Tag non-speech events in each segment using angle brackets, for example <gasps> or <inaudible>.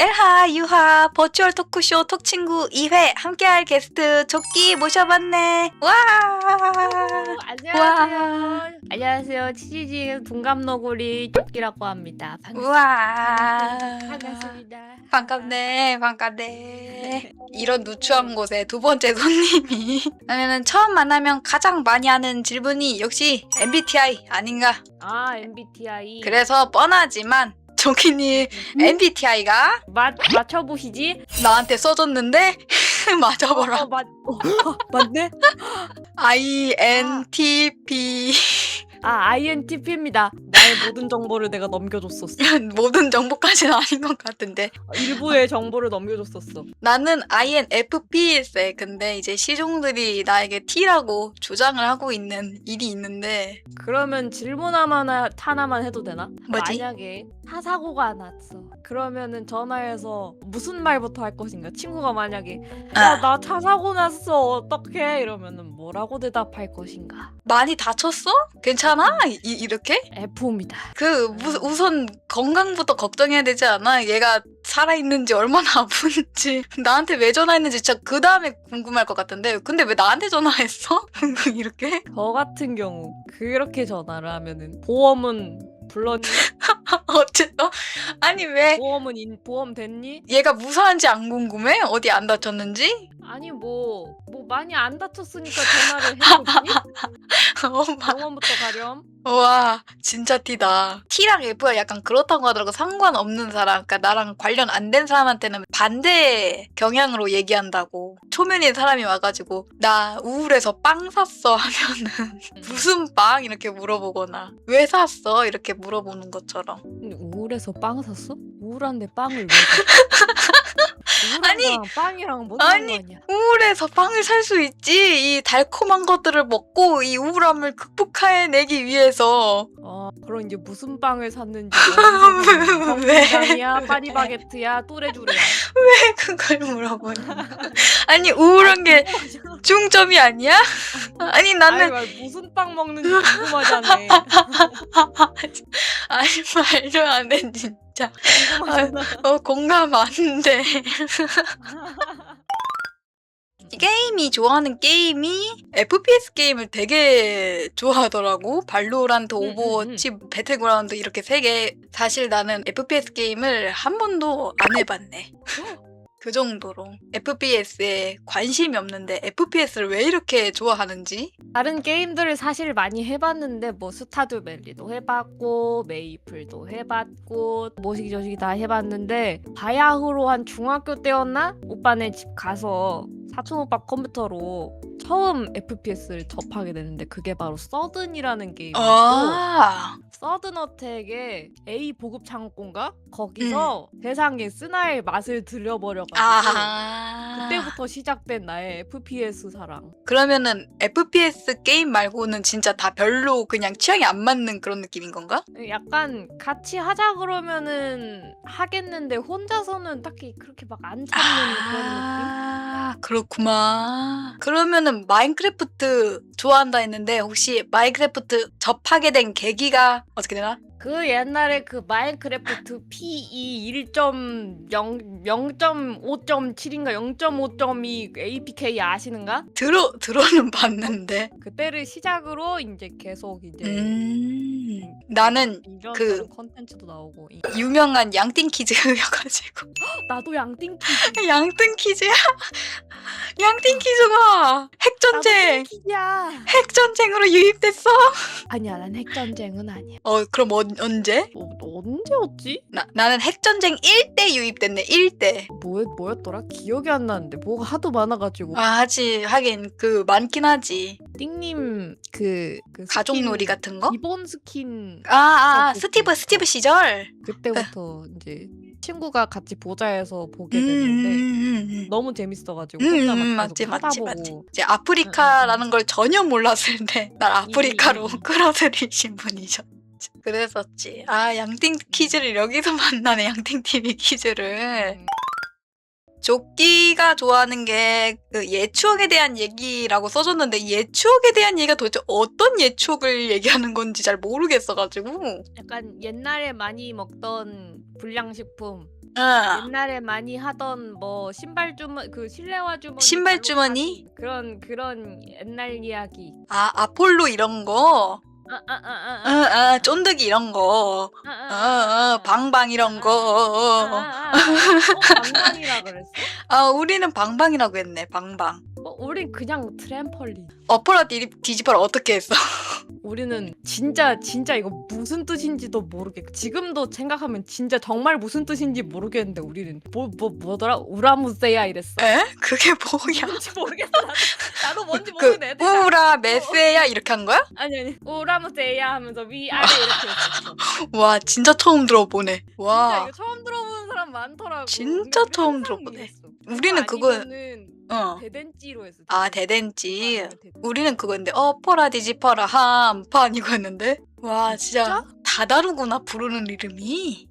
엘하, 유하, 버추얼 토크쇼 톡친구 2회 함께할 게스트 조끼 모셔봤네. 와! 안녕하세요. 안녕하세요. 치즈지 동갑너구리 쪼끼라고 합니다. 반갑습니다. 우와. 반갑습니다. 반갑네, 반갑네. <laughs> 이런 누추한 곳에 두 번째 손님이. 그러면은 처음 만나면 가장 많이 하는 질문이 역시 MBTI 아닌가? 아 MBTI. 그래서 뻔하지만 조끼님 MBTI가 맞 맞춰보시지. 나한테 써줬는데 <laughs> 맞아보라. 어, 맞 어, 맞네. INTP 아 INTP입니다. 나의 모든 정보를 내가 넘겨줬었어. <laughs> 모든 정보까지는 아닌 것 같은데 일부의 정보를 넘겨줬었어. 나는 INFP일세 근데 이제 시종들이 나에게 T라고 주장을 하고 있는 일이 있는데 그러면 질문 하나 하나만 해도 되나? 뭐지? 만약에 차 사고가 났어. 그러면은 전화해서 무슨 말부터 할 것인가? 친구가 만약에 아, 야나 차 사고 났어 어떡해 이러면은 뭐라고 대답할 것인가? 많이 다쳤어? 괜찮아? 이, 이렇게? F입니다. 그 무, 우선 건강부터 걱정해야 되지 않아? 얘가 살아있는지 얼마나 <laughs> 아픈지 나한테 왜 전화했는지 진짜 그 다음에 궁금할 것 같은데 근데 왜 나한테 전화했어? <laughs> 이렇게? 저 같은 경우 그렇게 전화를 하면은 보험은 불렀니? <laughs> <laughs> 어쨌든? 아니 왜? 보험은 인, 보험 됐니? 얘가 무사한지 안 궁금해? 어디 안 다쳤는지? 아니 뭐 뭐 많이 안 다쳤으니까 전화를 해보니 <laughs> 엄마. 병원부터 가렴. 와 진짜 T다. T랑 F가 약간 그렇다고 하더라고. 상관없는 사람 그러니까 나랑 관련 안 된 사람한테는 반대 경향으로 얘기한다고. 초면인 사람이 와가지고 나 우울해서 빵 샀어. 하면은 무슨 빵? 이렇게 물어보거나 왜 샀어? 이렇게 물어보는 것처럼 근데 우울해서 빵 샀어? 우울한데 빵을 왜 사? 우울한 <laughs> 아니, 빵이랑 뭔 아니, 상관이야? 우울해서 빵을 살 수 있지. 이 달콤한 것들을 먹고 이 우울함을 극복해내기 위해서. 어 그럼 이제 무슨 빵을 샀는지 <laughs> 왜? 정이야 파리바게트야 또레주르야? <laughs> 왜 그걸 물어보냐 아니 우울한 게 중점이 아니야? 아니 나는 아니 무슨 빵 먹는지 궁금하잖아. <laughs> 아니 말도 안 해 진짜 궁금하잖아. 어 공감 안 돼. <laughs> 게임이 좋아하는 게임이 FPS 게임을 되게 좋아하더라고. 발로란트, 음, 음, 오버워치, 배틀그라운드 이렇게 세 개. 사실 나는 FPS 게임을 한 번도 안 해봤네 그 정도로 FPS에 관심이 없는데 FPS를 왜 이렇게 좋아하는지? 다른 게임들을 사실 많이 해봤는데 뭐 스타듀 밸리도 해봤고 메이플도 해봤고 뭐시기 저시기 다 해봤는데 바야흐로 한 중학교 때였나? 오빠네 집 가서 사촌 오빠 컴퓨터로 처음 FPS를 접하게 되는데 그게 바로 서든이라는 게임이었고 아 서든 어택의 A 보급 창고인가 거기서 세상에 스나의 맛을 들려버려가지고 아. 그때부터 시작된 나의 FPS 사랑. 그러면은 FPS 게임 말고는 진짜 다 별로 그냥 취향이 안 맞는 그런 느낌인 건가? 약간 같이 하자 그러면은 하겠는데 혼자서는 딱히 그렇게 막안 참는 그런 느낌? 아, 그렇구만. 그러면은 마인크래프트 좋아한다 했는데 혹시 마인크래프트 접하게 된 계기가 어떻게 되나? 그 옛날에 그 마인크래프트 PE 1.0 0.5.7인가 0.5.2 APK 아시는가? 들어 들어는 봤는데. 그때를 시작으로 이제 계속 이제 음. 나는 이런 그- 저런 컨텐츠도 나오고 이- 유명한 양띵 키즈여가지고 <gasps> 나도 양띵키 양띵 키즈야? <laughs> 양띵 키즈가 핵전쟁 야 핵전쟁으로 유입됐어? 아니야 난 핵전쟁은 아니야 어 그럼 어, 언제? 어, 언제였지? 나, 나는 핵전쟁 1대 유입됐네 1대 뭐, 뭐였더라? 기억이 안 나는데 뭐가 하도 많아가지고 아 하지 하긴 그 많긴 하지 띵님 그, 그 가족놀이 같은 거? 기본 스킨 아, 아, 아 그- 스티브 스티브 시절? 그때부터 이제 친구가 같이 보자해서 보게 음, 됐는데 음, 음, 음. 너무 재밌어가지고 음, 혼자 음, 막 맞지 계속 맞지 보고. 맞지. 이제 아프리카라는 걸 전혀 몰랐을 때 날 아프리카로 음, 음. 끌어들이신 분이셨지 그랬었지. 아 양띵 퀴즈를 여기서 <laughs> 만나네 양띵 TV 퀴즈를. 음, 조끼가 좋아하는 게그 예추억에 대한 얘기라고 써줬는데 예추억에 대한 얘기가 도대체 어떤 예추억을 얘기하는 건지 잘 모르겠어가지고 약간 옛날에 많이 먹던 불량식품 응. 옛날에 많이 하던 뭐 신발 주머니 그 실내화 주머니 신발 주머니? 그런 그런 옛날 이야기 아 아폴로 이런 거. 아 아아아 응, 아, 쫀득이 이런 거. 어, 어, 방방 이런 거. 방방이라 그랬어? 아, 우리는 방방이라고 했네, 방방. 어, 우린 그냥 트램펄린. 어퍼라 디, 디지펄 어떻게 했어? <laughs> 우리는 진짜 진짜 이거 무슨 뜻인지도 모르겠고 지금도 생각하면 진짜 정말 무슨 뜻인지 모르겠는데 우리는 뭐 뭐 뭐 더라 우라무세야 이랬어. 에? 그게 뭐야? 뭔지 모르겠어. 나도, 나도 뭔지 그, 모르는 애들이야. 우라, 메세야 이렇게 한 거야? 아니 아니 우라무세야 하면서 위 아래 이렇게 했었어. <laughs> 와, 진짜 처음 들어보네. 진짜 와. 이거 처음 들어보는 사람 많더라고. 진짜 우리 처음 항상 들어보네. 이랬어. 우리는 그거 아니면은 어. 대댄지로 했어. 아, 대댄지. 아니면 대댄지. 우리는 그거인데, 어퍼라 디지퍼라 한판 이거였는데? 와, 진짜 다 다르구나, 부르는 이름이.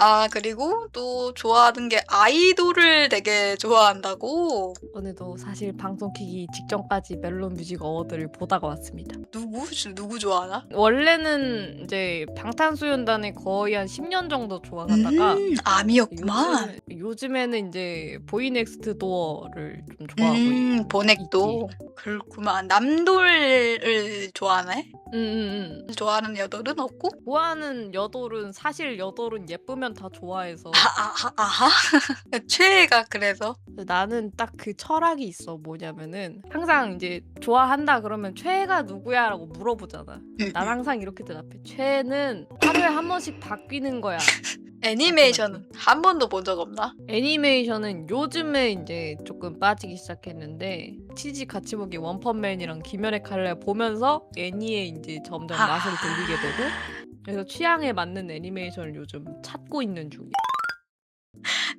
아, 그리고 또 좋아하는 게 아이돌을 되게 좋아한다고? 오늘도 사실 방송 키기 직전까지 멜론 뮤직 어워드를 보다가 왔습니다. 누구? 누구 좋아하나? 원래는 이제 방탄소년단을 거의 한 10년 정도 좋아하다가 음, 암이었구만. 요즘, 요즘에는 이제 보이넥스트 도어를 좀 좋아하고 음, 보넥도. 그렇구만. 남돌을 좋아하네? 응, 응, 응. 좋아하는 여돌은 없고? 좋아하는 여돌은 사실 여돌은 예쁘면 다 좋아해서 아, 아, 아, 아하. <laughs> 최애가 그래서. 나는 딱 그 철학이 있어 뭐냐면은 항상 이제 좋아한다 그러면 최애가 누구야라고 물어보잖아 음, 난 항상 이렇게 대답해 최애는 하루에 한 번씩 바뀌는 거야 <laughs> 애니메이션은 한 번도 본 적 없나? 애니메이션은 요즘에 이제 조금 빠지기 시작했는데 치즈 같이 보기 원펀맨이랑 김연의 칼날 보면서 애니에 이제 점점 아. 맛을 들리게 되고 그래서 취향에 맞는 애니메이션을 요즘 찾고 있는 중이야.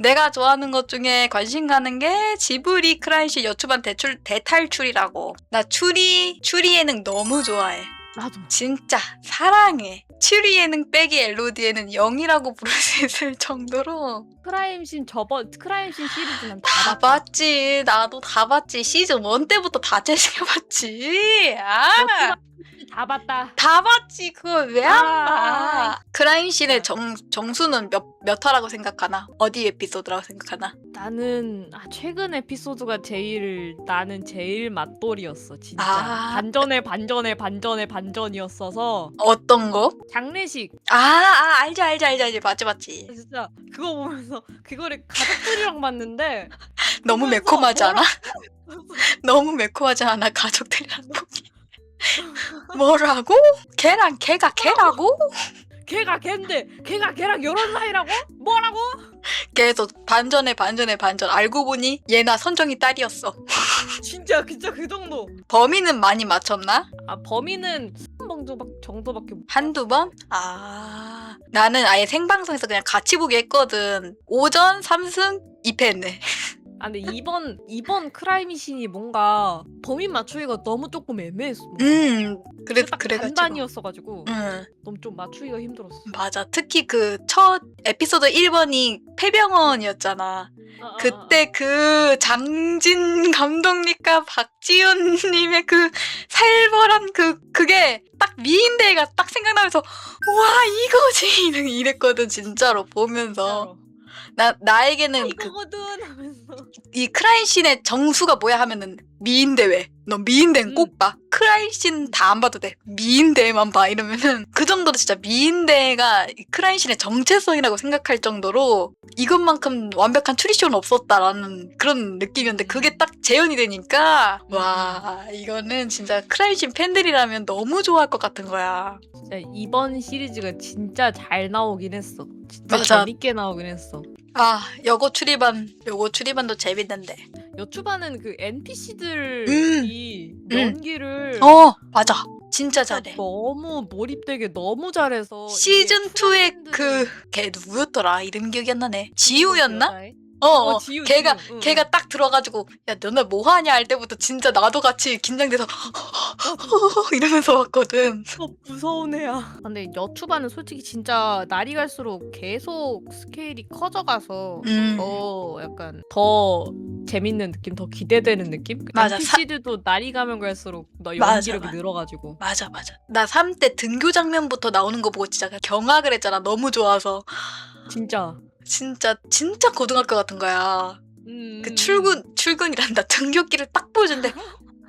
내가 좋아하는 것 중에 관심 가는 게 지브리 크라이시 여초반 대출 대탈출이라고. 나 추리 추리 예능 너무 좋아해. 나도 진짜 사랑해. 추리 예능 빼기 엘로디에는 0이라고 부를 수 있을 정도로 크라임신 저번 크라임신 시리즈는 다 다 봤다. 봤지. 나도 다 봤지. 시즌 1 때부터 다 챙겨봤지. 아. 다 봤다. 다 봤지. 그걸 왜 안 아. 봐? 크라임씬의 정, 정수는 몇, 몇 화라고 생각하나? 어디 에피소드라고 생각하나? 나는 아, 최근 에피소드가 제일 나는 제일 맛돌이었어 진짜 아. 반전에 반전에 반전에 반전이었어서 어떤 거? 장례식 아, 아 알지, 알지, 알지, 알지. 맞지, 맞지. 진짜 그거 보면서 그거를 가족들이랑 봤는데 <laughs> <laughs> 너무 매콤하지 않아? 너무 매콤하지 않아? 가족들이랑. 뭐라고? 걔랑 걔가 걔라고? 걔가 걔인데 걔가 걔랑 결혼 사이라고? 뭐라고? 계속 반전에 반전에 반전. 알고 보니 얘나 선정이 딸이었어. 진짜 진짜 그 정도 범인은 많이 맞췄나? 아 범인은 한 정도밖 정도밖에 못 한두 번? 아. 나는 아예 생방송에서 그냥 같이 보기 했거든. 오전 3승 2패 했네. 아 근데 이번 이번 크라임신이 뭔가 범인 맞추기가 너무 조금 애매했어 음, 그래, 딱 그래가지고. 반반이었어가지고 응, 너무 좀 맞추기가 힘들었어 맞아. 특히 그 첫 에피소드 1번이 폐병원이었잖아. 아, 아, 그때 그 장진 감독님과 박지훈님의 그 살벌한 그 그게 딱 미인대가 딱 생각나면서 와 이거지 <laughs> 이랬거든 진짜로 아, 보면서 진짜로. 나 나에게는 그 이거거든 하면서. 이 크라이신의 정수가 뭐야 하면은 미인 대회. 너 미인대는 음. 꼭 봐. 크라이신 다 안 봐도 돼. 미인 대회만 봐. 이러면은 그 정도로 진짜 미인 대회가 이 크라이신의 정체성이라고 생각할 정도로 이것만큼 완벽한 추리쇼는 없었다라는 그런 느낌이었는데 그게 딱 재현이 되니까 와 이거는 진짜 크라이신 팬들이라면 너무 좋아할 것 같은 거야. 진짜 이번 시리즈가 진짜 잘 나오긴 했어 진짜 맞아. 재밌게 나오긴 했어 아 여고 추리반 요거 추리반도 재밌는데. 여추반은 그 NPC들이 음. 연기를 어 맞아. 진짜 잘해. 너무 몰입되게 너무 잘해서 시즌 이게 2의 프렌드- 그걔 누구였더라 이름 기억이 안 나네 지우였나? 어, 어, 어 지우, 걔가 지우. 응, 걔가 딱 들어가지고 야 너네 뭐 하냐 할 때부터 진짜 나도 같이 긴장돼서 <laughs> 이러면서 왔거든. 어, 무서운 애야. 아, 근데 여투바는 솔직히 진짜 날이 갈수록 계속 스케일이 커져가서 음. 더 약간 더 재밌는 느낌, 더 기대되는 느낌? 맞아, NPC들도 날이 가면 갈수록 너 맞아, 연기력이 맞아. 늘어가지고. 맞아 맞아. 나 3때 등교 장면부터 나오는 거 보고 진짜 경악을 했잖아. 너무 좋아서 진짜 진짜 진짜 고등학교 같은 거야. 음, 그 출근 출근이란다 <laughs> 등교길을 딱 보여준대.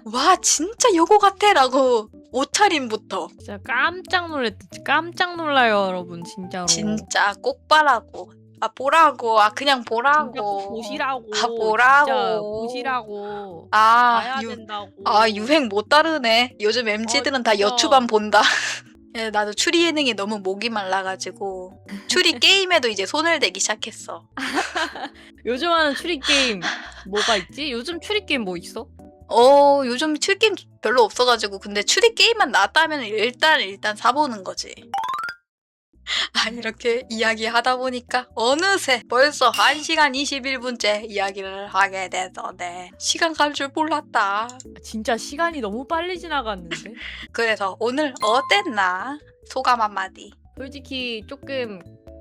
와 진짜 여고 같아라고 옷차림부터 진짜 깜짝 놀랐지. 깜짝 놀라요, 여러분. 진짜로. 진짜 꼭 봐라고. 아 보라고. 아 그냥 보라고. 꼭 보시라고. 아, 보라고. 보시라고. 아, 봐야 유, 된다고. 아 유행 못 따르네. 요즘 MZ들은 다 진짜. 여추반 본다. <laughs> 예, 나도 추리 예능이 너무 목이 말라가지고 추리 게임에도 이제 손을 대기 시작했어. <laughs> 요즘 하는 추리 게임 뭐가 있지? 요즘 추리 게임 뭐 있어? 어 요즘 추리 게임 별로 없어가지고 근데 추리 게임만 나왔다면 일단 일단 사보는 거지. 아 이렇게 이야기하다 보니까 어느새 벌써 1시간 21분째 이야기를 하게 돼서네 시간 갈줄 몰랐다. 진짜 시간이 너무 빨리 지나갔는데. <laughs> 그래서 오늘 어땠나? 소감 한마디. 솔직히 조금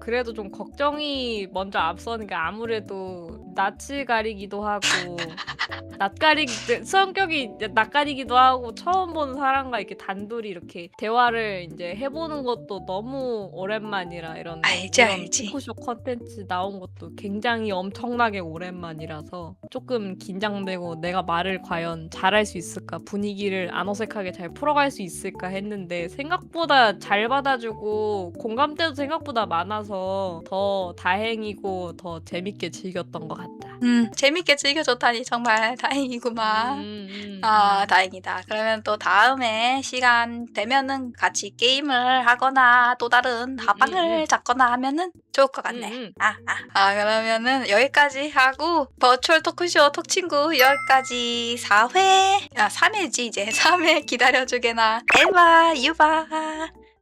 그래도 좀 걱정이 먼저 앞서니까 아무래도 낯을 가리기도 하고 <laughs> 낯가리기 성격이 낯가리기도 하고 처음 보는 사람과 이렇게 단둘이 이렇게 대화를 이제 해보는 것도 너무 오랜만이라 이런 알지, 알지. 토크쇼 컨텐츠 나온 것도 굉장히 엄청나게 오랜만이라서 조금 긴장되고 내가 말을 과연 잘할 수 있을까 분위기를 안 어색하게 잘 풀어갈 수 있을까 했는데 생각보다 잘 받아주고 공감대도 생각보다 많아서 더 다행이고 더 재밌게 즐겼던 것 같다. 음 재밌게 즐겨줬다니 정말 <laughs> 다행이구만. 음, 음, 아, 음. 다행이다. 그러면 또 다음에 시간 되면은 같이 게임을 하거나 또 다른 하방을 음. 잡거나 하면은 좋을 것 같네. 음, 음. 아, 아. 아, 그러면은 여기까지 하고 버추얼 토크쇼 톡친구 여기까지 4회, 아, 3회지 이제 <laughs> 3회 기다려주게나 에바, 유바.